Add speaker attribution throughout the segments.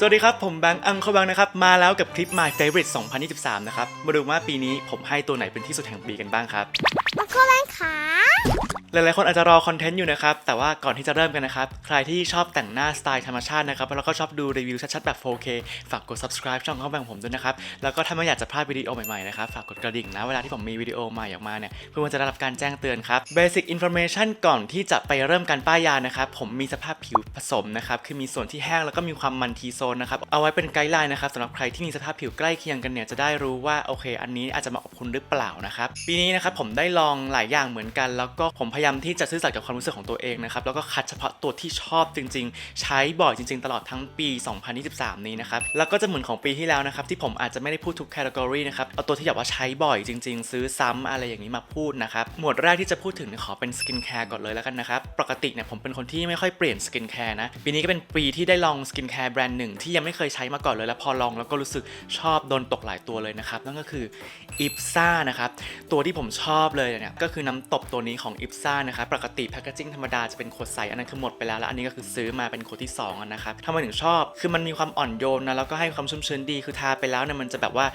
Speaker 1: สวัสดีครับ ผมแบงค์อังเขาแบงค์นะครับ มาแล้วกับคลิป My Favorite 2023 นะครับ มาดูว่าปีนี้ผมให้ตัวไหนเป็นที่สุดแห่งปีกันบ้างครับ
Speaker 2: มาเข้าแรงขา
Speaker 1: หลายๆคนอาจจะรอคอนเทนต์อยู่นะครับ แต่ว่าก่อนที่จะเริ่มกันนะครับ ใครที่ชอบแต่งหน้าสไตล์ธรรมชาตินะครับ แล้วก็ชอบดูรีวิวชัดๆ แบบ 4K ฝากกด subscribe ช่องเขาแบ่งผมด้วยนะครับ แล้วก็ถ้าไม่อยากจะพลาดวิดีโอใหม่ๆนะครับ ฝากกดกระดิ่งนะ เวลาที่ผมมีวิดีโอใหม่ออกมาเนี่ย เพื่อจะได้รับการแจ้งเตือนครับ Basic Information ก่อนที่จะไปเริ่มการป้ายยานะครับ ผมมีสภาพผิวผสมนะครับ คือมีส่วนที่แห้งแล้วก็มีความมันทีโซนนะครับ เอาไว้เป็นไกด์ไลน์นะครับสำหรับใครที่มีสภาพผิวใกล้เคียงกันเนี่ยจะได้รู้ว่าโอเค อันนี้อาจจะเหมาะกับคุณหรือเปล่านะครับปีนี้นะครับผมได้ลองหลายอย่างเหมือนกัน แล้วก็ผมพยายามที่จะซื่อสัตย์กับความรู้สึกของตัวเองนะครับแล้วก็คัดเฉพาะตัวที่ชอบจริง ๆ ใช้บ่อยจริง ๆ ตลอดทั้งปี 2023 นี้นะครับแล้วก็จะเหมือนของปีที่แล้วนะครับที่ผมอาจจะไม่ได้พูดทุกแคตตากรีนะครับเอาตัวที่แบบว่าใช้บ่อยจริง ๆ ซื้อซ้ำอะไรอย่างนี้มาพูดนะครับหมวดแรกที่จะพูดถึงขอเป็นสกินแคร์ก่อนเลยแล้วกันนะครับปกติเนี่ยผมเป็นคนที่ไม่ค่อยเปลี่ยนสกินแคร์นะปีนี้ก็เป็นปีที่ได้ลองสกินแคร์แบรนด์หนึ่งที่ยังไม่เคยใช้มาก่อนเลยแล้วพอลองแล้วก็รู้สึกชอบโดนตกหลายตัวเลยนะครับนั่นก็คืออิปซ่านะครับตัวที่ผมชอบเลยเนี่ยก็คือน้ำตบตัวนี้ของอิปซ่านะครับปกติแพคเกจิ้งธรรมดาจะเป็นขวดใสอันนั้นคือหมดไปแล้วแล้วอันนี้ก็คือซื้อมาเป็นขวดที่2อะนะครับทำไมถึงชอบ คือมันมีความอ่อนโยนนะแล้วก็ให้ความชุ่มชื้นดีคือทาไปแล้วเนี่ยมันจะแบบว่า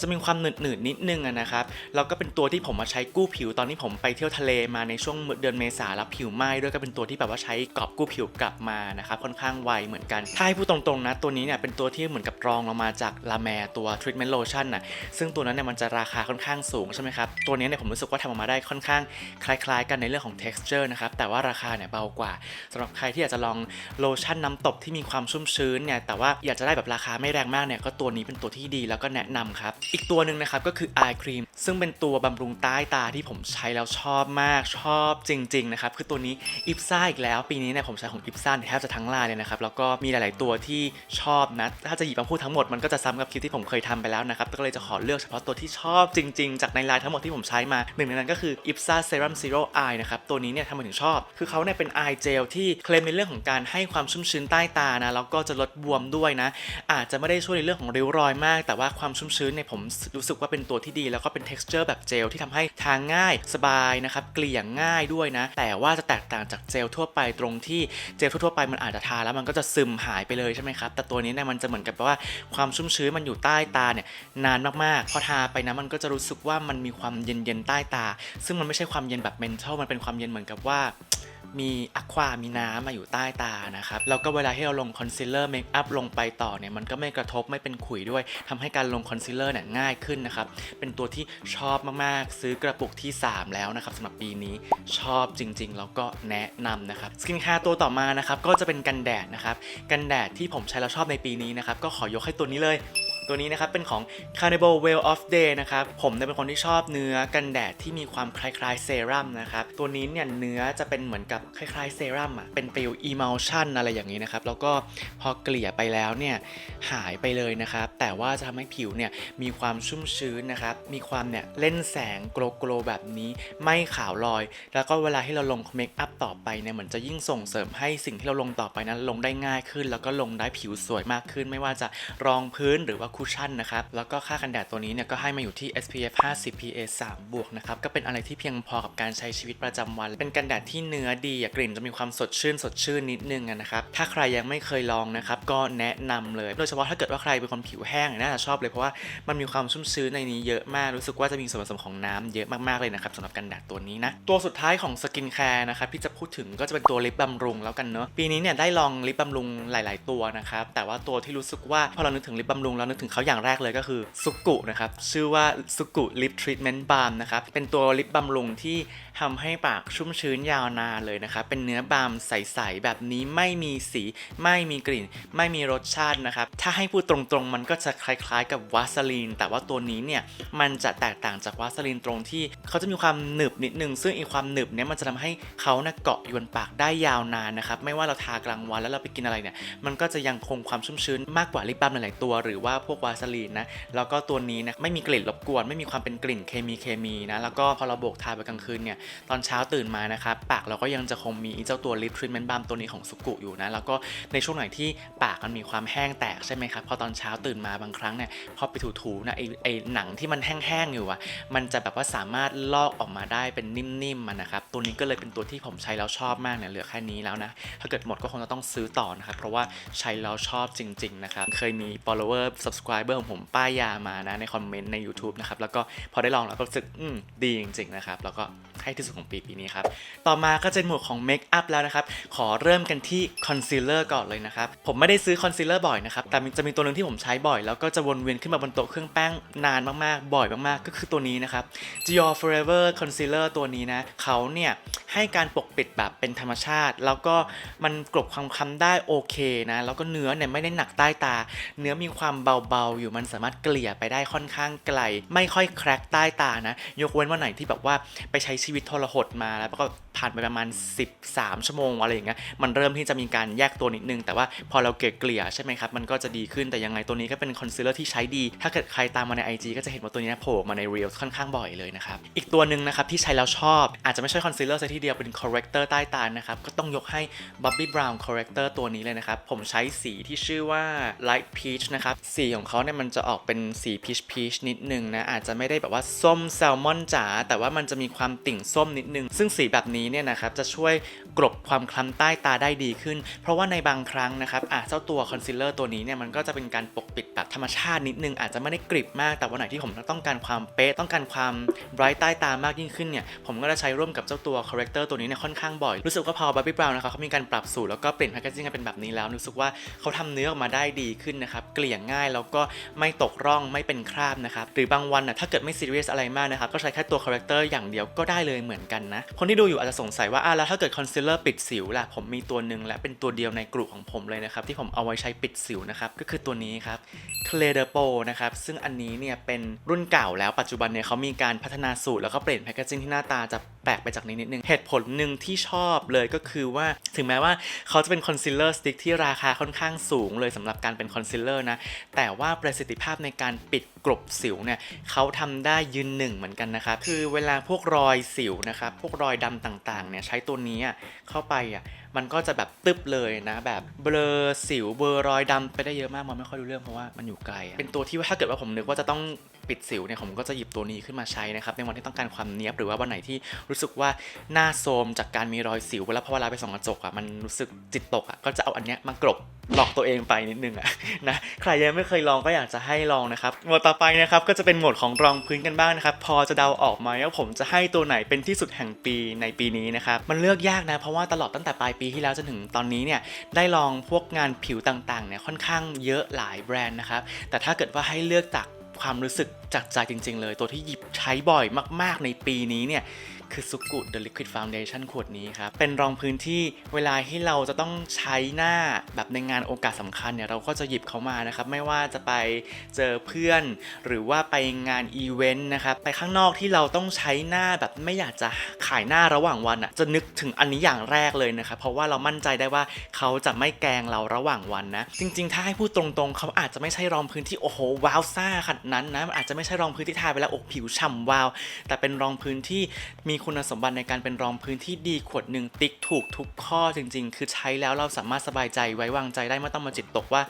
Speaker 1: จะมีความหนืดหนืดๆนิดนึงนะครับแล้วก็เป็นตัวที่ผมมาใช้กู้ผิวตอนที่ผมไปเที่ยวทะเลมาในช่วงเดือนเมษาแล้วผิวไหม้ด้วยก็เป็นตัวที่แบบว่าใช้กรอบกู้ผิวกลับมานะครับค่อนข้างไวเหมือนกันถ้าให้พูดตรงๆนะตัวนี้เนี่ยเป็นตัวที่เหมือนกับรองลงมาจากลาแมตัว treatment lotion นะซึ่งตัวนั้นเนี่ยมันจะราคาค่อนข้างสูงใช่ไหมครับตัวนี้เนี่ยผมรู้สึกว่าทำออกมาได้ค่อนข้างคล้ายๆ กันในเรื่องของ texture นะครับ แต่ว่าราคาเนี่ยเบากว่าสำหรับใครที่อยากจะลองโลชั่นน้ำตบที่มีความชุ่มชื้นเนี่ย แต่ว่าอยากจะได้แบบราคาไม่แรงมากเนี่ย ก็ตัวนี้เป็นตัวที่ดีแล้วก็แนะนำครับ อีกตัวหนึ่งนะครับก็คือ eye cream ซึ่งเป็นตัวบำรุงใต้ตาที่ผมใช้แล้วชอบมาก ชอบจริงๆนะครับ คือตัวนี้อิปซ่าอีกแล้ว ปีนี้เนี่ยผมใช้ของอิปซ่าแทบจะทั้งลายเลยนะครับ แล้วก็มีหลาย ๆ ตัวที่ชอบนะ ถ้าจะหยิบมาพูดทั้งหมดมันก็จะซ้ำกับคลิปที่ผมเคยทำไปแล้วนะครับ ก็เลยจะขอเลือกเฉพาะตัวที่ชอบจริง ๆ จากในลน์ทั้งหมดที่ผมใช้มาหนึ่งในนั้นก็คือ IPSA Serum Zero Eye นะครับ ตัวนี้เนี่ยทำไมถึงชอบ คือเขาเนี่ยเป็น eye gel ที่เคลมในเรื่องของการให้ความชุ่มชื้นใต้ตานะ แล้วก็จะลดบวมด้วยนะ อาจจะไม่ได้ช่วยในเรื่องของริ้วรอยมาก แต่ว่าความชุ่มชื้นเนี่ยผมรู้สึกว่าเป็นตัวที่ดี แล้วก็เป็น texture แบบเจลที่ทำให้ทางง่าย สบายนะครับ เกลี่ยง่ายด้วยนะ แต่ว่าจะแตกต่างจากเจลทั่วไปตรงที่เจลทั่วไปมันอาจจะทาแล้วมันก็จะซึมหายไปเลยใช่ไหมครับ แต่ตัวนี้เนี่ยมันจะเหมือนกับว่าความชุ่มชื้นมันอยู่ใต้ตาเนี่ยนานมากๆ พอทาไปนะมันก็จะรู้สึกว่ามันมีความเย็นๆใต้ตาซึ่งมันไม่ใช่ความเย็นแบบเมนทัลมันเป็นความเย็นเหมือนกับว่า มีอะควา มีน้ำมาอยู่ใต้ตานะครับ แล้วก็เวลาที่เราลงคอนซีลเลอร์เมคอัพลงไปต่อเนี่ย มันก็ไม่กระทบไม่เป็นขุยด้วยทำให้การลงคอนซีลเลอร์เนี่ยง่ายขึ้นนะครับ เป็นตัวที่ชอบมาก ๆ ซื้อกระปุกที่ 3 แล้วนะครับสำหรับปีนี้ชอบจริง ๆ แล้วก็แนะนำนะครับ สกินแคร์ตัวต่อมานะครับ ก็จะเป็นกันแดดนะครับ กันแดดที่ผมใช้แล้วชอบในปีนี้นะครับ ก็ขอยกให้ตัวนี้เลย ตัวนี้นะครับเป็นของ Carnival Well of Day นะครับผมเนี่ยเป็นคนที่ชอบเนื้อกันแดดที่มีความคล้ายๆเซรั่มนะครับตัวนี้เนี่ยเนื้อจะเป็นเหมือนกับคล้ายๆเซรั่มอะเป็นฟิล emulsion อะไรอย่างนี้นะครับแล้วก็พอเกลี่ยไปแล้วเนี่ยหายไปเลยนะครับแต่ว่าจะทำให้ผิวเนี่ยมีความชุ่มชื้นนะครับมีความเนี่ยเล่นแสงโกลโกลแบบนี้ไม่ขาวลอย แล้วก็เวลาที่เราลงเมคอัพต่อไปเนี่ยเหมือนจะยิ่งส่งเสริมให้สิ่งที่เราลงต่อไปนั้นลงได้ง่ายขึ้น แล้วก็ลงได้ผิวสวยมากขึ้น ไม่ว่าจะรองพื้นหรือว่าคุชชั่นนะครับ แล้วก็ค่ากันแดดตัวนี้เนี่ยก็ให้มาอยู่ที่ SPF 50 PA 3บวกนะครับ ก็เป็นอะไรที่เพียงพอกับการใช้ชีวิตประจำวัน เป็นกันแดดที่เนื้อดีอกลิ่นจะมีความสดชื่นสดชื่นนิดนึงนะครับ ถ้าใครยังไม่เคยลองนะครับ ก็แนะนำเลย โดยเฉพาะถ้าเกิดว่าใครเป็นคนผิวแห้งน่าจะชอบเลยเพราะว่ามันมีความชุ่มชื้นในนี้เยอะมาก รู้สึกว่าจะมีส่วนผสมของน้ำเยอะมากๆเลยนะครับสำหรับกันแดดตัวนี้นะ ตัวสุดท้ายของสกินแคร์นะครับที่จะพูดถึงก็จะเป็นตัวลิปบำรุงแล้วกันเนอะปีนี้เนี่ยได้ลองลิปบำรุงหลาย ๆ ตัวนะครับแต่ว่าตัวที่รู้สึกว่าพอเรานึกถึงลิปบำรุงเรานึกถึงเขาอย่างแรกเลยก็คือซุกุนะครับ ชื่อว่าซุกุลิปทรีทเมนต์บาล์มนะครับ เป็นตัวลิปบำรุงที่ทำให้ปากชุ่มชื้นยาวนานเลยนะครับ เป็นเนื้อบาล์มใส ๆ แบบนี้ไม่มีสี ไม่มีกลิ่น ไม่มีรสชาตินะครับ ถ้าให้พูดตรงๆ มันก็จะคล้ายๆ กับวาสลีน แต่ว่าตัวนี้เนี่ย มันจะแตกต่างจากวาสลีนตรงที่เขาจะมีความหนึบนิดนึง ซึ่งอีกความหนึบเนี่ยมันจะทำให้เขานะเกาะอยู่บนปากได้ยาวนานนะครับ ไม่ว่าเราทากลางวันแล้วเราไปกินอะไรเนี่ย มันก็จะยังคงความชุ่มชื้นมากกว่าลิปบาล์มหลายๆตัว หรือว่าพวกวกวาสลีนนะแล้วก็ตัวนี้นะไม่มีกลิ่นรบกวน ไม่มีความเป็นกลิ่นเคมีเคมีนะแล้วก็พอเราโบกทาไปกลางคืนเนี่ยตอนเช้าตื่นมานะครับปากเราก็ยังจะคงมีเจ้าตัวลิปทรีทเมนต์บามตัวนี้ของสุกุอยู่นะแล้วก็ในช่วงไหนที่ปากมันมีความแห้งแตกใช่ไหมครับพอตอนเช้าตื่นมาบางครั้งเนี่ยพอไปถูๆนะไอไอหนังที่มันแห้งๆอยู่อะมันจะแบบว่าสามารถลอกออกมาได้เป็นนิ่มๆมันนะครับตัวนี้ก็เลยเป็นตัวที่ผมใช้แล้วชอบมากเนี่ยเหลือแค่นี้แล้วนะถ้าเกิดหมดก็คงจะต้องซื้อต่อนะครับเพราะว่าใช้แล้วชอบจริง ๆ นะครับเคยมี follower subscriber ของผมป้ายยามานะในคอมเมนต์ใน YouTube นะครับแล้วก็พอได้ลองแล้วก็รู้สึกอืมดีจริงๆนะครับแล้วก็ให้ที่สุดของปีปีนี้ครับ ต่อมาก็จะหมวดของเมคอัพแล้วนะครับ ขอเริ่มกันที่คอนซีลเลอร์ก่อนเลยนะครับ ผมไม่ได้ซื้อคอนซีลเลอร์บ่อยนะครับ แต่จะมีตัวหนึ่งที่ผมใช้บ่อย แล้วก็จะวนเวียนขึ้นมาบนโต๊ะเครื่องแป้งนานมากๆ บ่อยมากๆ ก็คือตัวนี้นะครับ Dior Forever Concealer ตัวนี้นะเขาเนี่ยให้การปกปิดแบบเป็นธรรมชาติ แล้วก็มันกลบความคล้ำได้โอเคนะ แล้วก็เนื้อเนี่ยไม่ได้หนักใต้ตา เนื้อมีความเบาๆ อยู่มันสามารถเกลี่ยไปได้ค่อนข้างไกล ไม่ค่อยแครกใต้ตานะ ยกเว้นว่าไหนที่แบบว่าไปใช้ชีวิตทรหดมาแล้วก็ผ่านไปประมาณ 13 ชั่วโมงอะไรอย่างเงี้ยมันเริ่มที่จะมีการแยกตัวนิดนึง แต่ว่าพอเราเกลี่ยใช่ไหมครับมันก็จะดีขึ้นแต่ยังไงตัวนี้ก็เป็นคอนซีลเลอร์ที่ใช้ดี ถ้าเกิดใครตามมาใน IG ก็จะเห็นว่าตัวนี้นโผล่มาใน Reels ค่อนข้างบ่อยเลยนะครับอีกตัวหนึ่งนะครับที่ใช้แล้วชอบ อาจจะไม่ใช่คอนซีลเลอร์ซะทีเดียวเป็น corrector ใต้ตานะครับก็ต้องยกให้ Bobbi Brown corrector ตัวนี้เลยนะครับผมใช้สีที่ชื่อว่า light peach นะครับสีของเขาเนี่ยมันจะออกเป็นสี peach peach นิดนึงนะอาจจะไม่ได้แบบว่าส้มแซลมอนจ๋าแต่ว่ามันจะมีความติ่งส้มนิดนึง ซึ่งสีแบบนี้เนี่ยนะครับจะช่วยกลบความคล้ำใต้ตาได้ดีขึ้น เพราะว่าในบางครั้งนะครับอะเจ้าตัวคอนซีลเลอร์ตัวนี้เนี่ยมันก็จะเป็นการปกปิดแบบธรรมชาตินิดนึงอาจจะไม่ได้กริบมากแต่วันไหนที่ผมต้องการความเป๊ะต้องการความไบรท์ใต้ตามากยิ่งขึ้นเนี่ยผมก็จะใช้ร่วมกับเจ้าตัว corrector ตัวนี้เนี่ยค่อนข้างบ่อย รู้สึกว่าพอ Bobbi Brown นะครับเขามีการปรับสูตรแล้วก็เปลี่ยนแพคเกจิ้งเป็นแบบนี้แล้วรู้สึกว่าเขาทำเนื้อออกมาได้ดีขึ้นนะครับเกลี่ยง่ายแล้วก็ไม่ตกร่องไม่เป็นคราบนะครับหรือบางวันน่ะถ้าเกิดไม่ซีเรียสอะไรมากนะครับก็ใช้แค่ตัว corrector อย่างเดียวก็ได้เลยเหมือนกันนะคนที่ดูอยู่อาจจะสงสัยว่าอะแล้วถ้าเกิดคอนซีลเลอร์ปิดสิวล่ะผมมีตัวหนึ่งและเป็นตัวเดียวในกลุ่มของผมเลยนะครับที่ผมเอาไว้ใช้ปิดสิวนะครับก็คือตัวนี้ครับ c l a d e p o นะครับซึ่งอันนี้เนี่ยเป็นรุ่นเก่าแล้วปัจจุบันเนี่ยเขามีการพัฒนาสูตรแล้วก็เปลี่ยนแพคเกจิ้งที่หน้าตาจะแปลกไปจากนี้นิดนึง เหตุผลหนึ่งที่ชอบเลยก็คือว่า ถึงแม้ว่าเขาจะเป็นคอนซีลเลอร์สติ๊กที่ราคาค่อนข้างสูงเลยสำหรับการเป็นคอนซีลเลอร์นะ แต่ว่าประสิทธิภาพในการปิดกลบสิวเนี่ยเขาทำได้ยืนหนึ่งเหมือนกันนะครับ คือเวลาพวกรอยสิวนะครับ พวกรอยดำต่างๆเนี่ยใช้ตัวนี้เข้าไปอะ มันก็จะแบบตึบเลยนะ แบบเบลอสิวเบลอรอยดำไปได้เยอะมากมันไม่ค่อยรู้เรื่องเพราะว่ามันอยู่ไกลอะเป็นตัวที่ว่าถ้าเกิดว่าผมนึกว่าจะต้องปิดสิวเนี่ยผมก็จะหยิบตัวนี้ขึ้นมาใช้นะครับในวันที่ต้องการความเนี้ยบหรือว่าวันไหนที่รู้สึกว่าหน้าโทรมจากการมีรอยสิวเวลาพอเวลาไปส่องกระจกอะมันรู้สึกจิตตกอะก็จะเอาอันเนี้ยมากรบ หลอกตัวเองไปนิดนึงอะนะใครยังไม่เคยลองก็อยากจะให้ลองนะครับหมวดต่อไปนะครับก็จะเป็นหมวดของรองพื้นกันบ้างนะครับ พอจะเดาออกไหมว่าผมจะให้ตัวไหนเป็นที่สุดแห่งปีในปีนี้นะครับมันเลือกยากนะเพราะว่าตลอดตั้งแต่ปลายปีที่แล้วจนถึงตอนนี้เนี่ยได้ลองพวกงานผิวต่างๆเนี่ยค่อนข้างเยอะหลายแบรนด์นะครับแต่ถ้าเกิดว่าให้เลือกจากความรู้สึกจากใจจริง ๆ เลย ตัวที่หยิบใช้บ่อยมาก ๆ ในปีนี้เนี่ย คือสุกุ The Liquid Foundation ขวดนี้ครับ เป็นรองพื้นที่เวลาที่เราจะต้องใช้หน้าแบบในงานโอกาสสำคัญเนี่ยเราก็จะหยิบเขามานะครับ ไม่ว่าจะไปเจอเพื่อน หรือว่าไปงานอีเวนต์นะครับ ไปข้างนอกที่เราต้องใช้หน้าแบบไม่อยากจะขายหน้าระหว่างวันอะจะนึกถึงอันนี้อย่างแรกเลยนะครับ เพราะว่าเรามั่นใจได้ว่าเขาจะไม่แกล้งเราระหว่างวันนะ จริง ๆ ถ้าให้พูดตรงๆ เขาอาจจะไม่ใช่รองพื้นที่โอ้โหว้าวซ่าขนาดนั้นนะมันอาจจะไม่ใช่รองพื้นที่ทาไปแล้วอกผิวฉ่ำวาว แต่เป็นรองพื้นที่มีคุณสมบัติในการเป็นรองพื้นที่ดีขวดหนึ่งติ๊กถูกทุกข้อจริง ๆ คือใช้แล้วเราสามารถสบายใจไว้วางใจได้ไม่ต้องมาจิตตกว่า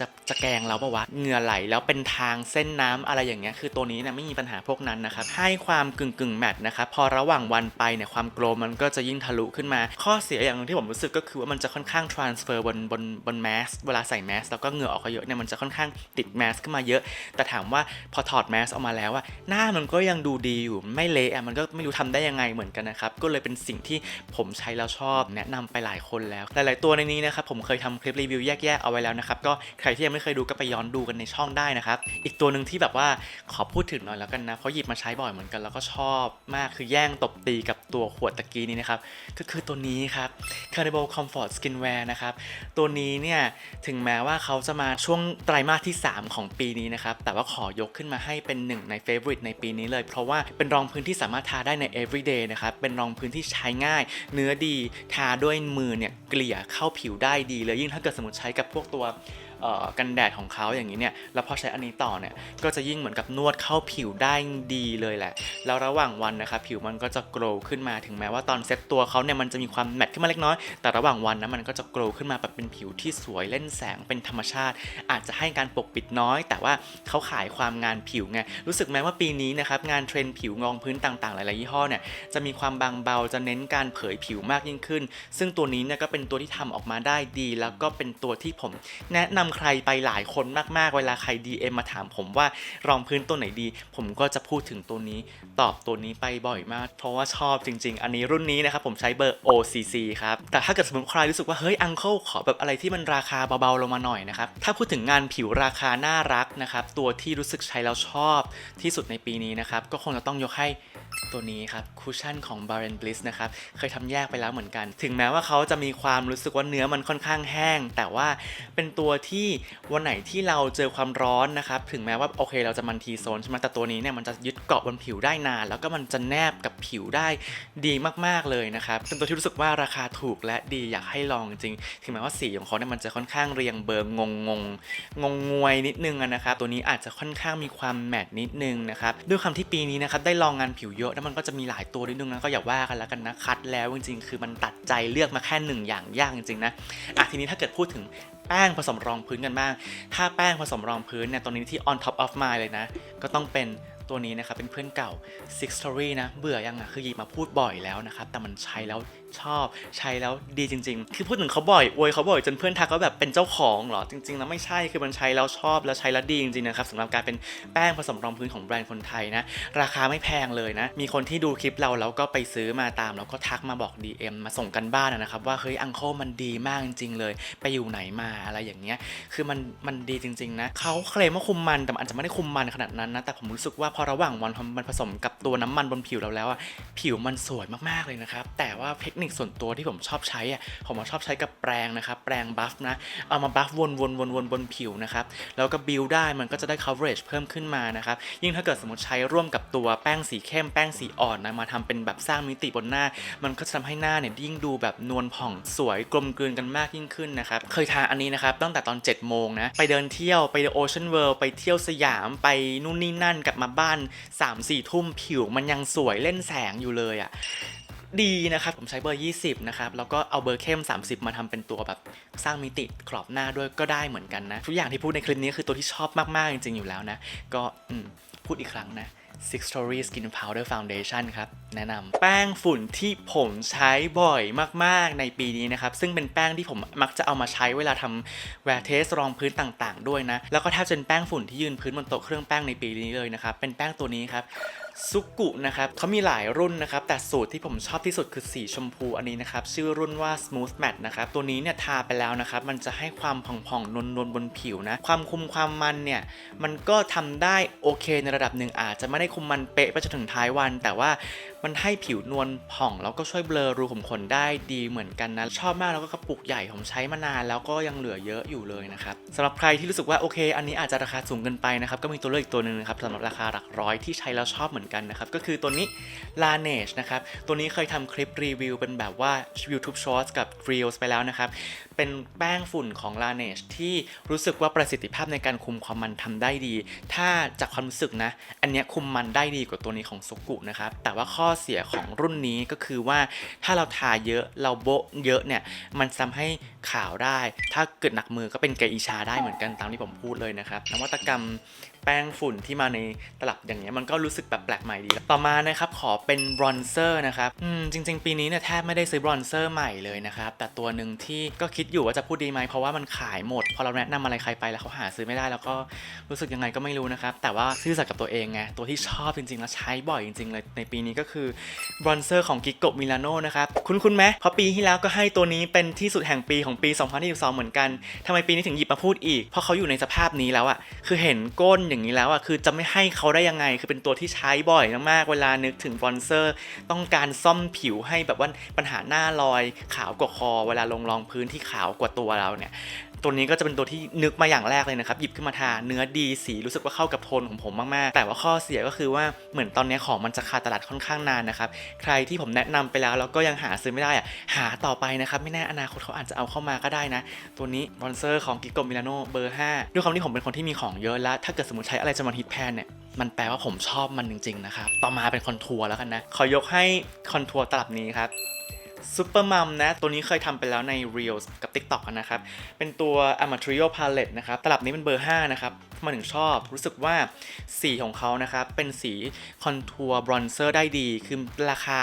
Speaker 1: จะจะแกล้งเราปะวะเหงื่อไหลแล้วเป็นทางเส้นน้ำอะไรอย่างเงี้ยคือตัวนี้เนี่ยไม่มีปัญหาพวกนั้นนะครับให้ความกึ่งกึ่งแมทนะครับพอระหว่างวันไปเนี่ยความโกลมมันก็จะยิ่งทะลุขึ้นมา ข้อเสียอย่างหนึงที่ผมรู้สึกก็คือว่ามันจะค่อนข้าง transfer บนบนบนแมสเวลาใส่แมสแล้วก็เหงื่อออกเยอะเนี่ยมันจะค่อนข้างติดแมสขึ้นมาเยอะ แต่ถามว่าพอถอดแมสออกมาแล้วว่าหน้ามันก็ยังดูดีอยู่ไม่เละอะมันก็ไม่รู้ทำได้ยังไงเหมือนกันนะครับก็เลยเป็นสิ่งที่ผมใช้แล้วชอบแนะนำไปหลายคนแล้ว หลาย ๆ ตัวในนี้นะครับผมเคยทำคลิปรีวิวแยกๆเอาไว้แล้วนะครับก็ใครที่ยังไม่เคยดูก็ไปย้อนดูกันในช่องได้นะครับ อีกตัวหนึ่งที่แบบว่าขอพูดถึงหน่อยแล้วกันนะเพราะหยิบมาใช้บ่อยเหมือนกันแล้วก็ชอบมากคือแย่งตบตีกับตัวขวดตะกี้นี้นะครับก็คือตัวนี้ครับ Carnival Comfort Skinwear นะครับตัวนี้เนี่ยถึงแม้ว่าเขาจะมาช่วงไตรมาสที่ 3 ของปีนี้นะครับแต่ว่าขอยกขึ้นมาให้เป็นหนึ่งใน Favorite ในปีนี้เลย เพราะว่าเป็นรองพื้นที่สามารถทาได้ใน everyday นะครับเป็นรองพื้นที่ใช้ง่าย เนื้อดีทาด้วยมือเนี่ยเกลี่ยเข้าผิวได้ดีเลยยิ่งถ้าเกิดสมมติใช้กับพวกตัว กันแดดของเขาอย่างนี้เนี่ยแล้วพอใช้อันนี้ต่อเนี่ยก็จะยิ่งเหมือนกับนวดเข้าผิวได้ดีเลยแหละ แล้วระหว่างวันนะครับผิวมันก็จะโกลขึ้นมาถึงแม้ว่าตอนเซ็ตตัวเขาเนี่ยมันจะมีความแมตต์ขึ้นมาเล็กน้อย แต่ระหว่างวันนะมันก็จะโกลขึ้นมาแบบเป็นผิวที่สวยเล่นแสงเป็นธรรมชาติ อาจจะให้การปกปิดน้อย แต่ว่าเขาขายความงานผิวไงรู้สึกไหมว่าปีนี้นะครับงานเทรนด์ผิวรองพื้นต่างๆ หลายๆยี่ห้อเนี่ยจะมีความบางเบาจะเน้นการเผยผิวมากยิ่งขึ้น ซึ่งตัวนี้เนี่ยก็เป็นตัวที่ทำออกมาได้ดี แล้วก็เป็นตัวที่ผมแนะนำใครไปหลายคนมากๆ เวลาใคร DM มาถามผมว่ารองพื้นตัวไหนดี ผมก็จะพูดถึงตัวนี้ ตอบตัวนี้ไปบ่อยมาก เพราะว่าชอบจริง ๆ อันนี้รุ่นนี้นะครับผมใช้เบอร์ OCC ครับ แต่ถ้าเกิดสมมติใครรู้สึกว่าเฮ้ยอังเคิลขอแบบอะไรที่มันราคาเบาๆลงมาหน่อยนะครับ ถ้าพูดถึงงานผิวราคาน่ารักนะครับ ตัวที่รู้สึกใช้แล้วชอบที่สุดในปีนี้นะครับ ก็คงจะต้องยกให้ตัวนี้ครับคุชชั่นของ b a r e n Bliss นะครับ เคยทำแยกไปแล้วเหมือนกัน ถึงแม้ว่าเขาจะมีความรู้สึกว่าเนื้อมันค่อนข้างแห้ง แต่ว่าเป็นตัวที่วันไหนที่เราเจอความร้อนนะครับถึงแม้ว่าโอเค เราจะมันทีโซนใช่ไหมแต่ตัวนี้เนี่ยมันจะยึดเกาะบนผิวได้นาน แล้วก็มันจะแนบกับผิวได้ดีมากๆเลยนะครับเป็นตัวที่รู้สึกว่าราคาถูกและดีอยากให้ลองจริงถึงแม้ว่าสีของเขาเนี่ยมันจะค่อนข้างเรียงเบอร์งงงงงงงวยนิดนึงนะครับตัวนี้อาจจะค่อนข้างมีความแมตต์นิดนึงนะครับด้วยความที่ปีนี้นะครับได้ลองงานผิวเยอะแล้วมันก็จะมีหลายตัวนิดนึงนะก็อย่าว่ากันแล้วกันนะคัดแล้วจริงๆ คือมันตัดใจเลือกมาแค่หนึ่งอย่างยากจริงๆนะอะทีนี้ถ้าเกิดพูดถึง แป้งผสมรองพื้นกันบ้าง ถ้าแป้งผสมรองพื้นเนี่ยตอนนี้ที่ on top of mind เลยนะ ก็ต้องเป็น ตัวนี้นะครับเป็นเพื่อนเก่า Six Story นะ เบื่อยังอะคือหยิบมาพูดบ่อยแล้วนะครับแต่มันใช้แล้วชอบใช้แล้วดีจริง ๆ คือพูดถึงเขาบ่อยอวยเขาบ่อยจนเพื่อนทักว่าแบบเป็นเจ้าของเหรอจริงๆแล้วไม่ใช่คือมันใช้แล้วชอบแล้วใช้แล้วดีจริงๆนะครับสำหรับการเป็นแป้งผสมรองพื้นของแบรนด์คนไทยนะราคาไม่แพงเลยนะมีคนที่ดูคลิปเราแล้วก็ไปซื้อมาตามแล้วก็ทักมาบอก DM มาส่งกันบ้านนะครับว่าเฮ้ยอังโคมันดีมากจริง ๆ เลย ไปอยู่ไหนมาอะไรอย่างเงี้ยคือมันมันดีจริงๆนะเขาเคลมว่าคุมมันแต่มันอาจจะไม่ได้คุมมันขนาดนั้นนะแต่ผมรู้สึกว่าพอระหว่างวันมันผสมกับตัวน้ำมันบนผิวเราแล้วอะผิวมันสวยมากๆเลยนะครับ แต่ว่าเทคนิคส่วนตัวที่ผมชอบใช้อะผมชอบใช้กับแปรงนะครับแปรงบัฟนะเอามาบัฟวนวนวนวนบนผิวนะครับแล้วก็บิวได้มันก็จะได้ coverage เพิ่มขึ้นมานะครับยิ่งถ้าเกิดสมมติใช้ร่วมกับตัวแป้งสีเข้มแป้งสีอ่อนนะมาทำเป็นแบบสร้างมิติบนหน้า มันก็จะทำให้หน้าเนี่ยยิ่งดูแบบนวลผ่องสวยกลมกลืนกันมากยิ่งขึ้นนะครับเคยทาอันนี้นะครับตั้งแต่ตอน7โมงนะไปเดินเที่ยวไปโอเชียนเวิลด์ไปเที่ยวสยามไปนู่นนี่นั่นกลับมาบ้าน3-4ทุ่มผิวมันยังสวยเล่นแสงอยู่เลยอะ่ะดีนะครับ ผมใช้เบอร์ 20 นะครับ แล้วก็เอาเบอร์เข้ม 30 มาทำเป็นตัวแบบสร้างมิติกรอบหน้าด้วยก็ได้เหมือนกันนะ ทุกอย่างที่พูดในคลิปนี้คือตัวที่ชอบมาก ๆ จริง ๆ อยู่แล้วนะ ก็พูดอีกครั้งนะ Six Story Skin Powder Foundation ครับ แนะนำแป้งฝุ่นที่ผมใช้บ่อยมากๆในปีนี้นะครับ ซึ่งเป็นแป้งที่ผมมักจะเอามาใช้เวลาทำแวร์เทสรองพื้นต่างๆ ด้วยนะ แล้วก็แทบจะเป็นแป้งฝุ่นที่ยืนพื้นบนโต๊ะเครื่องแป้งในปีนี้เลยนะครับ เป็นแป้งตัวนี้ครับ ซุกุนะครับเขามีหลายรุ่นนะครับ แต่สูตรที่ผมชอบที่สุดคือสีชมพูอันนี้นะครับ ชื่อรุ่นว่า Smooth Matte นะครับ ตัวนี้เนี่ยทาไปแล้วนะครับ มันจะให้ความผ่องๆ นวลๆ บนผิวนะ ความคุมความมันเนี่ย มันก็ทำได้โอเคในระดับหนึ่งอาจจะไม่ได้คุมมันเป๊ะไปจนถึงท้ายวัน แต่ว่า มันให้ผิวนวลผ่องแล้วก็ช่วยเบลอรูขุมขนได้ดีเหมือนกันนะ ชอบมากแล้วก็กระปุกใหญ่ผมใช้มานานแล้วก็ยังเหลือเยอะอยู่เลยนะครับสำหรับใครที่รู้สึกว่าโอเค อันนี้อาจจะราคาสูงเกินไปนะครับก็มีตัวเลือกอีกตัวหนึ่งนะครับสำหรับราคาหลักร้อยที่ใช้แล้วชอบเหมือนกันนะครับก็คือตัวนี้ Laneige นะครับตัวนี้เคยทำคลิปรีวิวเป็นแบบว่า YouTube Shorts กับ Reels ไปแล้วนะครับ เป็นแป้งฝุ่นของ Laneige ที่รู้สึกว่าประสิทธิภาพในการคุมความมันทำได้ดี ถ้าจากความรู้สึกนะ อันนี้คุมมันได้ดีกว่าตัวนี้ของ Soku นะครับ แต่ว่าข้อเสียของรุ่นนี้ก็คือว่าถ้าเราทาเยอะเราโบะเยอะเนี่ย มันทำให้ขาวได้ ถ้าเกิดหนักมือก็เป็นเกอิชาได้เหมือนกันตามที่ผมพูดเลยนะครับนวัตกรรม แป้งฝุ่นที่มาในตลับอย่างเงี้ยมันก็รู้สึกแบบแปลกใหม่ดี ต่อมานะครับขอเป็นบรอนเซอร์นะครับอืมจริง ๆ ปีนี้เนี่ยแทบไม่ได้ซื้อบรอนเซอร์ใหม่เลยนะครับแต่ตัวหนึ่งที่ก็คิดอยู่ว่าจะพูดดีไหมเพราะว่ามันขายหมด พอเราแนะนำอะไรใครไปแล้วเขาหาซื้อไม่ได้แล้วก็รู้สึกยังไงก็ไม่รู้นะครับแต่ว่าซื่อสัตย์กับตัวเองไงตัวที่ชอบจริงๆ แล้วใช้บ่อยจริงๆเลยในปีนี้ก็คือบรอนเซอร์ของกิโกมิลานโนนะครับคุณคุณไหมเพราะปีที่แล้วก็ให้ตัวนี้เป็นที่สุดแห่งปีของปี 2022 เหมือนกันทำไมปีนี้ถึงหยิบมาพูดอีกเพราะเขาอยู่ในสภาพนี้แล้วอะคือเห็นก้นอย่างางนี้แล้วอะคือจะไม่ให้เขาได้ยังไง คือเป็นตัวที่ใช้บ่อยมากๆเวลานึกถึงบรอนเซอร์ ต้องการซ่อมผิวให้แบบว่าปัญหาหน้ารอยขาวกว่าคอ เวลาลงรองพื้นที่ขาวกว่าตัวเราเนี่ย ตัวนี้ก็จะเป็นตัวที่นึกมาอย่างแรกเลยนะครับหยิบขึ้นมาทาเนื้อดีสีรู้สึกว่าเข้ากับโทนของผมมากๆ แต่ว่าข้อเสียก็คือว่าเหมือนตอนนี้ของมันจะขาดตลาดค่อนข้างนานนะครับใครที่ผมแนะนำไปแล้วแล้วก็ยังหาซื้อไม่ได้อะหาต่อไปนะครับไม่แน่อนาคตเขาอาจจะเอาเข้ามาก็ได้นะ ตัวนี้บรอนเซอร์ของกิโกมิลานโนเบอร์5ด้วยความที่ผมเป็นคนที่มีของเยอะแล้วถ้าเกิดสมมติใช้อะไรจะมาฮิตแพนเนี่ยมันแปลว่าผมชอบมันจริงๆนะครับต่อมาเป็นคอนทัวร์แล้วกันนะขอยกให้คอนทัวร์ตลับนี้ครับ ซูเปอร์มัมนะ ตัวนี้เคยทำไปแล้วใน Reels กับ TikTok อะนะครับ เป็นตัว Amatrio Palette นะครับ ตลับนี้เป็นเบอร์ 5 นะครับมาถึงชอบ รู้สึกว่าสีของเขานะครับเป็นสีคอนทัวร์บรอนเซอร์ได้ดี คือราคา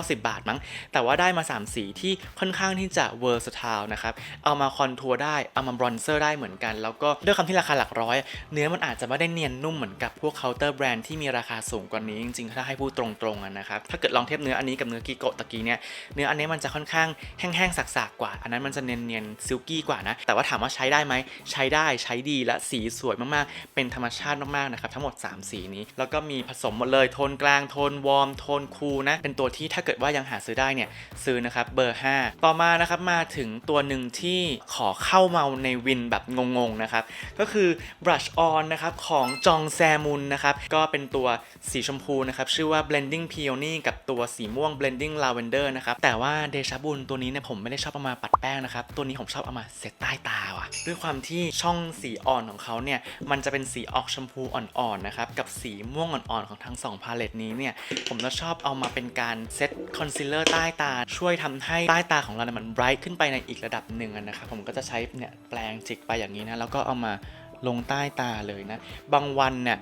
Speaker 1: 390 บาทมั้ง แต่ว่าได้มา 3 สีที่ค่อนข้างที่จะ versatile นะครับ เอามาคอนทัวร์ได้ เอามาบรอนเซอร์ได้เหมือนกัน แล้วก็ด้วยคำที่ราคาหลักร้อย เนื้อมันอาจจะไม่ได้เนียนนุ่มเหมือนกับพวกเคาน์เตอร์แบรนด์ที่มีราคาสูงกว่านี้จริงๆ ถ้าให้พูดตรงๆนะครับ ถ้าเกิดลองเทียบเนื้ออันนี้กับเนื้อกิโกะตะกี้เนี่ย เนื้ออันนี้มันจะค่อนข้างแห้งๆสักๆกว่า อันนั้นมันจะเนียนๆซิลกี้กว่านะ แต่ว่าถามว่าใช้ได้ไหมใช้ได้ใช้ดีและสีสวยมากๆ เป็นธรรมชาติมากๆนะครับทั้งหมด 3 สีนี้ แล้วก็มีผสมหมดเลยโทนกลางโทนวอร์มโทนคูลนะ เป็นตัวที่ถ้าเกิดว่ายังหาซื้อได้เนี่ยซื้อนะครับเบอร์ 5 ต่อมานะครับมาถึงตัวหนึ่งที่ขอเข้ามาในวินแบบงงๆนะครับก็คือ brush on นะครับของจองแซมุนนะครับก็เป็นตัวสีชมพูนะครับชื่อว่า blending peony กับตัวสีม่วง blending lavender นะครับแต่ว่าเดชบุญตัวนี้เนี่ยผมไม่ได้ชอบเอามาปัดแป้งนะครับตัวนี้ผมชอบเอามาเซตใต้ตาว่ะด้วยความที่ช่องสีอ่อนของเขาเนี่ยมันจะเป็นสีออกชมพูอ่อนๆนะครับกับสีม่วงอ่อนๆของทั้ง 2 พาเลตนี้เนี่ยผมจะชอบเอามาเป็นการเซตคอนซีลเลอร์ใต้ตา ช่วยทำให้ใต้ตาของเราเนี่ยมันไบรท์ขึ้นไปในอีกระดับหนึ่งนะครับผมก็จะใช้เนี่ยแปรงจิกไปอย่างนี้นะแล้วก็เอามาลงใต้ตาเลยนะ บางวันเนี่ย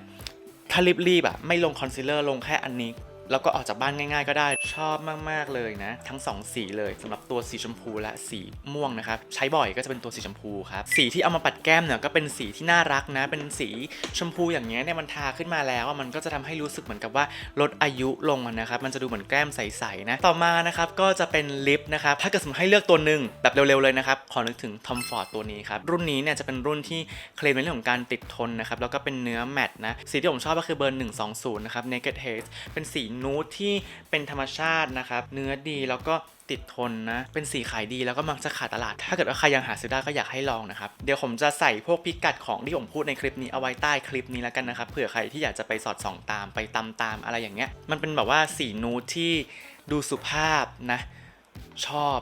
Speaker 1: ถ้ารีบๆอะไม่ลงคอนซีลเลอร์ลงแค่อันนี้ แล้วก็ออกจากบ้านง่าย ๆ ก็ได้ชอบมากๆเลยนะ ทั้ง 2 สีเลยสำหรับตัวสีชมพูและสีม่วงนะครับใช้บ่อยก็จะเป็นตัวสีชมพูครับสีที่เอามาปัดแก้มเนี่ยก็เป็นสีที่น่ารักนะ เป็นสีชมพูอย่างเงี้ยเนี่ยมันทาขึ้นมาแล้วมันก็จะทำให้รู้สึกเหมือนกับว่าลดอายุลงนะครับมันจะดูเหมือนแก้มใสๆนะต่อมานะครับก็จะเป็นลิปนะครับถ้าเกิดสมมติให้เลือกตัวหนึ่งแบบเร็วๆเลยนะครับขอนึกถึง Tom Ford ตัวนี้ครับรุ่นนี้เนี่ยจะเป็นรุ่นที่เคลมในเรื่องของการติดทนนะครับแล้วก็เป็นเนื้อแมตต์นะสีที่ผมชอบก็คือเบอร์120นะครับ Naked Haze เป็นสีนูดที่เป็นธรรมชาตินะครับ เนื้อดีแล้วก็ติดทนนะ เป็นสีขายดีแล้วก็มักจะขาดตลาด ถ้าเกิดว่าใครยังหาซื้อได้ก็อยากให้ลองนะครับ เดี๋ยวผมจะใส่พวกพิกัดของที่ผมพูดในคลิปนี้เอาไว้ใต้คลิปนี้แล้วกันนะครับ เผื่อใครที่อยากจะไปสอดส่องตามไปตามตามอะไรอย่างเงี้ย มันเป็นแบบว่าสีนูดที่ดูสุภาพนะ ชอบ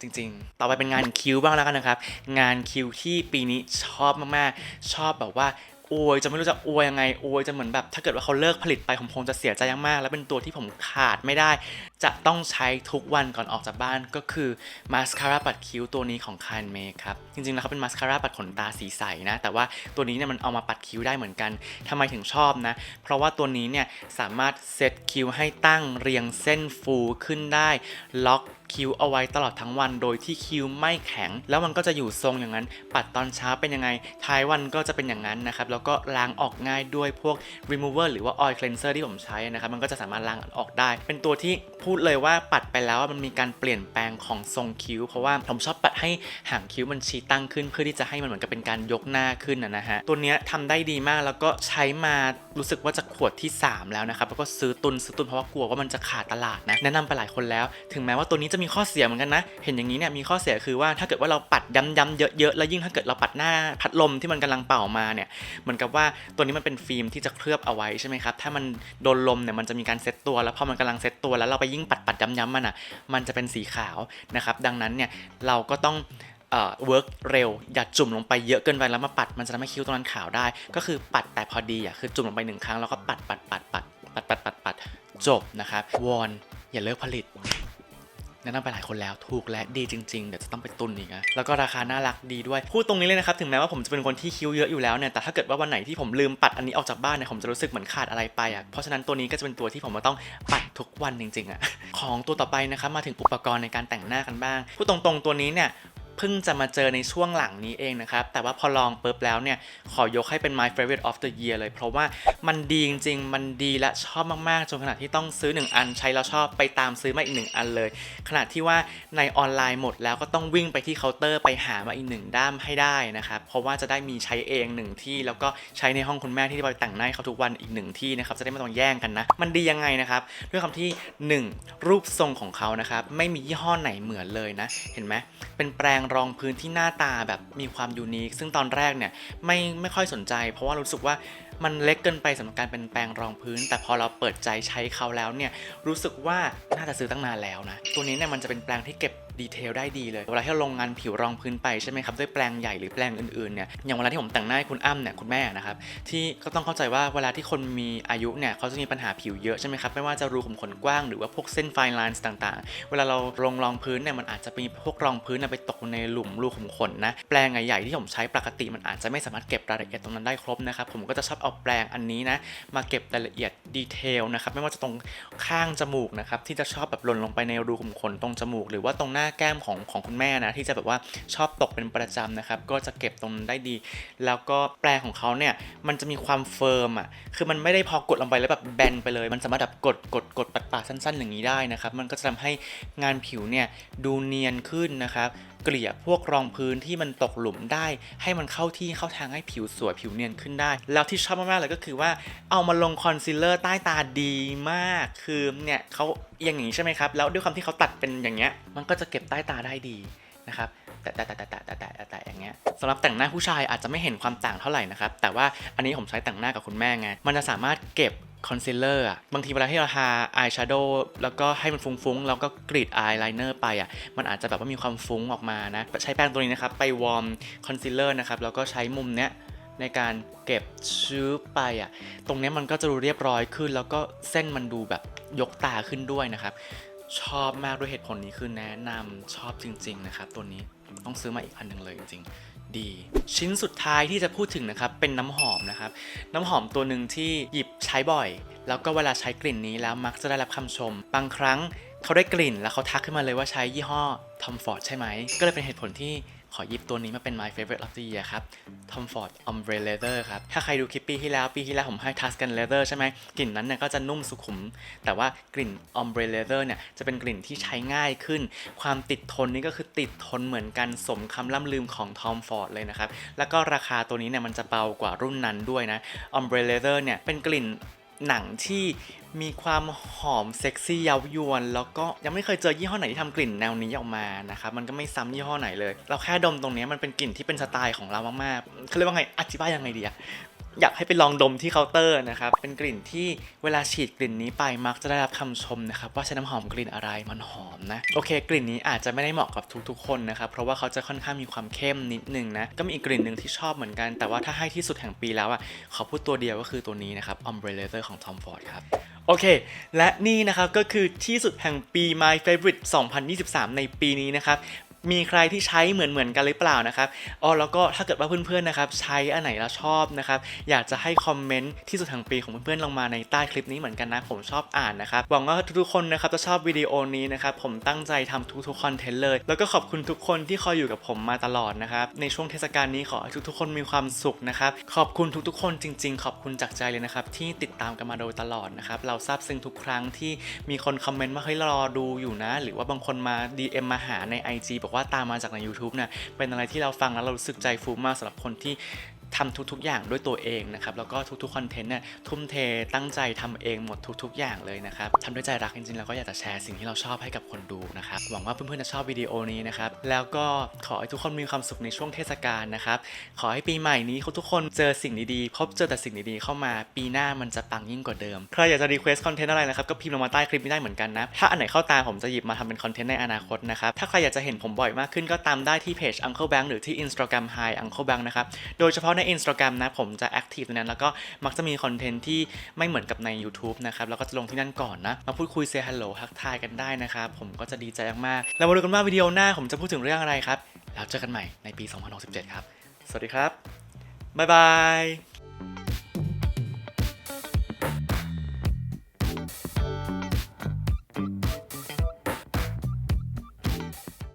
Speaker 1: จริงๆ ต่อไปเป็นงานคิวบ้างแล้วกันนะครับ งานคิวที่ปีนี้ชอบมากๆ ชอบแบบว่า อวยจะไม่รู้จะอวยยังไงอวยจะเหมือนแบบ ถ้าเกิดว่าเขาเลิกผลิตไปผมคงจะเสียใจมากๆ แล้วเป็นตัวที่ผมขาดไม่ได้ จะต้องใช้ทุกวันก่อนออกจากบ้านก็คือมาสคาร่าปัดคิ้วตัวนี้ของค a นเมคครับ จริงๆแล้วเขาเป็นมาสคาร่าปัดขนตาสีใสนะ แต่ว่าตัวนี้เนี่ยมันเอามาปัดคิ้วได้เหมือนกันทำไมถึงชอบนะ เพราะว่าตัวนี้เนี่ยสามารถเซตคิ้วให้ตั้งเรียงเส้นฟูขึ้นได้ล็อก คิ้วเอาไว้ตลอดทั้งวัน โดยที่คิ้วไม่แข็ง แล้วมันก็จะอยู่ทรงอย่างนั้น ปัดตอนเช้าเป็นยังไง ท้ายวันก็จะเป็นอย่างนั้นนะครับ แล้วก็ล้างออกง่ายด้วยพวก remover หรือว่า oil cleanser ที่ผมใช้นะครับ มันก็จะสามารถล้างออกได้ เป็นตัวที่พูดเลยว่าปัดไปแล้วมันมีการเปลี่ยนแปลงของทรงคิ้ว เพราะว่าผมชอบปัดให้หางคิ้วมันชี้ตั้งขึ้น เพื่อที่จะให้มันเหมือนกับเป็นการยกหน้าขึ้นนะฮะ ตัวเนี้ยทำได้ดีมากแล้วก็ใช้มารู้สึกว่าจะขวดที่ 3 แล้วนะครับ แล้วก็ซื้อตุนซื้อตุนเพราะว่ากลัวว่ามันจะขาดตลาดนะ แนะนำไปหลายคนแล้ว ถึงแม้ว่าตัวนี้จะมีข้อเสียเหมือนกันนะ เห็นอย่างนี้เนี่ยมีข้อเสียคือว่าถ้าเกิดว่าเราปัดย้ำๆเยอะๆ แล้วยิ่งถ้าเกิดเราปัดหน้าพัดลมที่มันกำลังเป่ามาเนี่ย เหมือนกับว่าตัวนี้มันเป็นฟิล์มที่จะเคลือบเอาไว้ใช่ไหมครับ ถ้ามันโดนลมเนี่ยมันจะมีการเซตตัว แล้วพอมันกำลังเซตตัวแล้วเราไปยิ่งปัดปัดย้ำๆมันอะ มันจะเป็นสีขาวนะครับ ดังนั้นเนี่ยเราก็ต้องเอ่อ work เร็ว อย่าจุ่มลงไปเยอะเกินไปแล้วมาปัด มันจะทำให้คิ้วตรงนั้นขาวได้ ก็คือปัดแต่พอดีอะคือจุ่มลงไปหนึ่งครั้งแล้วก็ปัดปัดปัดปัดปัดปัดปัดปัดจบนะครับวอนอย่าเลิกผลิต แนะนำไปหลายคนแล้วถูกและดีจริงๆ เดี๋ยวจะต้องไปตุนอีกนะแล้วก็ราคาน่ารักดีด้วย พูดตรงนี้เลยนะครับถึงแม้ว่าผมจะเป็นคนที่คิ้วเยอะอยู่แล้วเนี่ยแต่ถ้าเกิดว่าวันไหนที่ผมลืมปัดอันนี้ออกจากบ้านเนี่ยผมจะรู้สึกเหมือนขาดอะไรไปอะเพราะฉะนั้นตัวนี้ก็จะเป็นตัวที่ผมมาต้องปัดทุกวันจริงๆอะของตัวต่อไปนะครับมาถึงอุปกรณ์ในการแต่งหน้ากันบ้างพูดตรงๆตัวนี้เนี่ย เพิ่งจะมาเจอในช่วงหลังนี้เองนะครับ แต่ว่าพอลองปุ๊บแล้วเนี่ย ขอยกให้เป็น my favorite of the year เลย เพราะว่ามันดีจริงๆ มันดีและชอบมากๆ จนขนาดที่ต้องซื้อ 1 อันใช้แล้วชอบไปตามซื้อมาอีก 1 อันเลย ขนาดที่ว่าในออนไลน์หมดแล้วก็ต้องวิ่งไปที่เคาน์เตอร์ไปหามาอีกหนึ่งด้ามให้ได้นะครับ เพราะว่าจะได้มีใช้เองหนึ่งที่ แล้วก็ใช้ในห้องคุณแม่ที่ไปแต่งหน้าเขาทุกวันอีกหนึ่งที่นะครับ จะได้ไม่ต้องแย่งกันนะ มันดียังไงนะครับ ด้วยคำที่ 1 รูปทรงของเขานะครับ ไม่มียี่ห้อไหนเหมือนเลยนะ เห็นไหมเป็นแปรงรองพื้นที่หน้าตาแบบมีความยูนิคซึ่งตอนแรกเนี่ยไม่ไม่ค่อยสนใจ เพราะว่ารู้สึกว่ามันเล็กเกินไปสำหรับการเป็นแปรงรองพื้น แต่พอเราเปิดใจใช้เขาแล้วเนี่ยรู้สึกว่าน่าจะซื้อตั้งนานแล้วนะตัวนี้เนี่ยมันจะเป็นแปรงที่เก็บ ดีเทลได้ดีเลย เวลาที่เราลงงานผิวรองพื้นไปใช่ไหมครับด้วยแปรงใหญ่หรือแปรงอื่นๆเนี่ยอย่างเวลาที่ผมแต่งหน้าให้คุณอ้ำเนี่ยคุณแม่นะครับที่ก็ต้องเข้าใจว่าเวลาที่คนมีอายุเนี่ยเขาจะมีปัญหาผิวเยอะใช่ไหมครับไม่ว่าจะรูขุมขนกว้างหรือว่าพวกเส้นไฟน์ไลน์ต่างๆ เวลาเราลงรองพื้นเนี่ยมันอาจจะมีพวกรองพื้นน่ะไปตกในหลุมรูขุมขนนะแปรงใหญ่ๆที่ผมใช้ปกติมันอาจจะไม่สามารถเก็บรายละเอียดตรงนั้นได้ครบนะครับผมก็จะชอบเอาแปรงอันนี้นะมาเก็บรายละเอียดดีเทลนะครับไม่ว่าจะตรงข้างจมูกนะครับที่จะชอบแบบหล่นลงไปในรูขุมขนตรงจมูก หรือว่าตรงหน้าแก้มของของคุณแม่นะที่จะแบบว่าชอบตกเป็นประจำนะครับก็จะเก็บตรงนั้นได้ดี แล้วก็แปรงของเขาเนี่ยมันจะมีความเฟิร์มอะคือมันไม่ได้พอกดลงไปแล้วแบบแบนไปเลย มันสามารถแบบกดกดกดปัดปัดสั้น ๆ อย่างนี้ได้นะครับมันก็จะทำให้งานผิวเนี่ยดูเนียนขึ้นนะครับ เกลี่ยพวกรองพื้นที่มันตกหลุมได้ ให้มันเข้าที่เข้าทางให้ผิวสวยผิวเนียนขึ้นได้ แล้วที่ชอบมากๆเลยก็คือว่าเอามาลงคอนซีลเลอร์ใต้ตาดีมาก คือเนี่ยเขาเอียงอย่างงี้ใช่ไหมครับ แล้วด้วยความที่เขาตัดเป็นอย่างเงี้ย มันก็จะเก็บใต้ตาได้ดีนะครับแต่แต่แต่แต่แต่แต่แต่อย่างเงี้ยสำหรับแต่งหน้าผู้ชายอาจจะไม่เห็นความต่างเท่าไหร่นะครับ แต่ว่าอันนี้ผมใช้แต่งหน้ากับคุณแม่ไง มันจะสามารถเก็บ คอนซีลเลอร์อะบางทีเวลาที่เราทาอายแชโดว์แล้วก็ให้มันฟุ้งๆ แล้วก็กรีดอายไลเนอร์ไปอะมันอาจจะแบบว่ามีความฟุ้งออกมานะ ใช้แป้งตัวนี้นะครับ ไปวอร์มคอนซีลเลอร์นะครับ แล้วก็ใช้มุมเนี้ยในการเก็บชื้อไปอะตรงเนี้ยมันก็จะดูเรียบร้อยขึ้น แล้วก็เส้นมันดูแบบยกตาขึ้นด้วยนะครับ ชอบมากด้วยเหตุผลนี้คือแนะนำชอบจริง ๆ นะครับ ตัวนี้ต้องซื้อมาอีกอันหนึ่งเลยจริงๆ ดี ชิ้นสุดท้ายที่จะพูดถึงนะครับเป็นน้ำหอมนะครับ น้ำหอมตัวหนึ่งที่หยิบใช้บ่อย แล้วก็เวลาใช้กลิ่นนี้แล้วมักจะได้รับคำชม บางครั้งเขาได้กลิ่นแล้วเขาทักขึ้นมาเลยว่าใช้ยี่ห้อ Tom Ford ใช่ไหมก็เลยเป็นเหตุผลที่ ขอหยิบตัวนี้มาเป็น my favorite of the year ครับ Tom Ford Ombre Leather ครับ ถ้าใครดูคลิปปีที่แล้วปีที่แล้วผมให้ Tuscan Leather ใช่ไหมกลิ่นนั้นเนี่ยก็จะนุ่มสุขุม แต่ว่ากลิ่น Ombre Leather เนี่ยจะเป็นกลิ่นที่ใช้ง่ายขึ้น ความติดทนนี่ก็คือติดทนเหมือนกันสมคำล่ำลืมของ Tom Ford เลยนะครับ แล้วก็ราคาตัวนี้เนี่ยมันจะเบากว่ารุ่นนั้นด้วยนะ Ombre Leather เนี่ยเป็นกลิ่น หนังที่มีความหอมเซ็กซี่เย้ายวน แล้วก็ยังไม่เคยเจอยี่ห้อไหนที่ทำกลิ่นแนวนี้ออกมานะครับมันก็ไม่ซ้ำยี่ห้อไหนเลย เราแค่ดมตรงนี้มันเป็นกลิ่นที่เป็นสไตล์ของเรามากๆเขาเรียกว่าไงอธิบายยังไงดีอะ อยากให้ไปลองดมที่เคาน์เตอร์นะครับ เป็นกลิ่นที่เวลาฉีดกลิ่นนี้ไปมักจะได้รับคำชมนะครับว่าใช้น้ำหอมกลิ่นอะไรมันหอมนะ โอเค กลิ่นนี้อาจจะไม่ได้เหมาะกับทุกๆ คนนะครับ เพราะว่าเขาจะค่อนข้างมีความเข้มนิดนึงนะ ก็มีอีกกลิ่นหนึ่งที่ชอบเหมือนกัน แต่ว่าถ้าให้ที่สุดแห่งปีแล้วอะขอพูดตัวเดียวก็คือตัวนี้นะครับ Ombre Leather ของ Tom Ford ครับโอเค และนี่นะครับก็คือที่สุดแห่งปี My Favorite 2023 ในปีนี้นะครับ มีใครที่ใช้เหมือนเหมือนๆกันหรือเปล่านะครับอ๋อแล้วก็ถ้าเกิดว่าเพื่อนๆนะครับใช้อันไหนแล้วชอบนะครับอยากจะให้คอมเมนต์ที่สุดแห่งปีของเพื่อนๆลงมาในใต้คลิปนี้เหมือนกันนะผมชอบอ่านนะครับหวังว่าทุกๆคนนะครับจะชอบวิดีโอนี้นะครับผมตั้งใจทำทุกๆคอนเทนต์เลย แล้วก็ขอบคุณทุกคนที่คอยอยู่กับผมมาตลอดนะครับในช่วงเทศกาลนี้ขอให้ทุกๆคนมีความสุขนะครับขอบคุณทุกๆ คนจริง ๆ ขอบคุณจากใจเลยนะครับที่ติดตามกันมาโดยตลอดนะครับเราซาบซึ้งทุกครั้งที่มีคนคอมเมนต์ว่าเฮ้ยรอดูอยู่นะ หรือว่าบางคนมา DM มาหาใน IG บอกว่าตามมาจากใน YouTube เนี่ยเป็นอะไรที่เราฟังแล้วเรารู้สึกใจฟูมากสำหรับคนที่ ทำทุกๆ อย่างด้วยตัวเองนะครับแล้วก็ทุกๆคอนเทนต์เนี่ยทุ่มเทตั้งใจทำเองหมดทุกๆ อย่างเลยนะครับทำด้วยใจรักจริงๆแล้วก็อยากจะแชร์สิ่งที่เราชอบให้กับคนดูนะครับหวังว่าเพื่อนๆจะชอบวิดีโอนี้นะครับแล้วก็ขอให้ทุกคนมีความสุขในช่วงเทศกาลนะครับขอให้ปีใหม่นี้ทุกคนเจอสิ่งดีๆพบเจอแต่สิ่งดีๆเข้ามา ปีหน้ามันจะปังยิ่งกว่าเดิมใครอยากจะรีเควสคอนเทนต์อะไรนะครับก็พิมพ์ลงมาใต้คลิปนี้ได้เหมือนกันนะถ้าอันไหนเข้าตาผมจะหยิบมาทำเป็นคอนเทนต์ในอนาคตนะครับถ้าใครอยากจะเห็นผมบ่อยมากขึ้นก็ตามได้ที่เพจ Uncle Bank หรือที่ Instagram Hi Uncle Bank นะครับโดยเฉพาะใน Instagram นะ ผมจะแอคทีฟตรงนั้น แล้วก็มักจะมีคอนเทนต์ที่ไม่เหมือนกับใน YouTube นะครับแล้วก็จะลงที่นั่นก่อนนะ มาพูดคุยเซฮัลโหลทักทายกันได้นะครับผมก็จะดีใจมากๆแล้วมาดูกันว่าวิดีโอหน้าผมจะพูดถึงเรื่องอะไรครับแล้วเจอกันใหม่ในปี 2067 ครับ สวัสดีครับบ๊ายบาย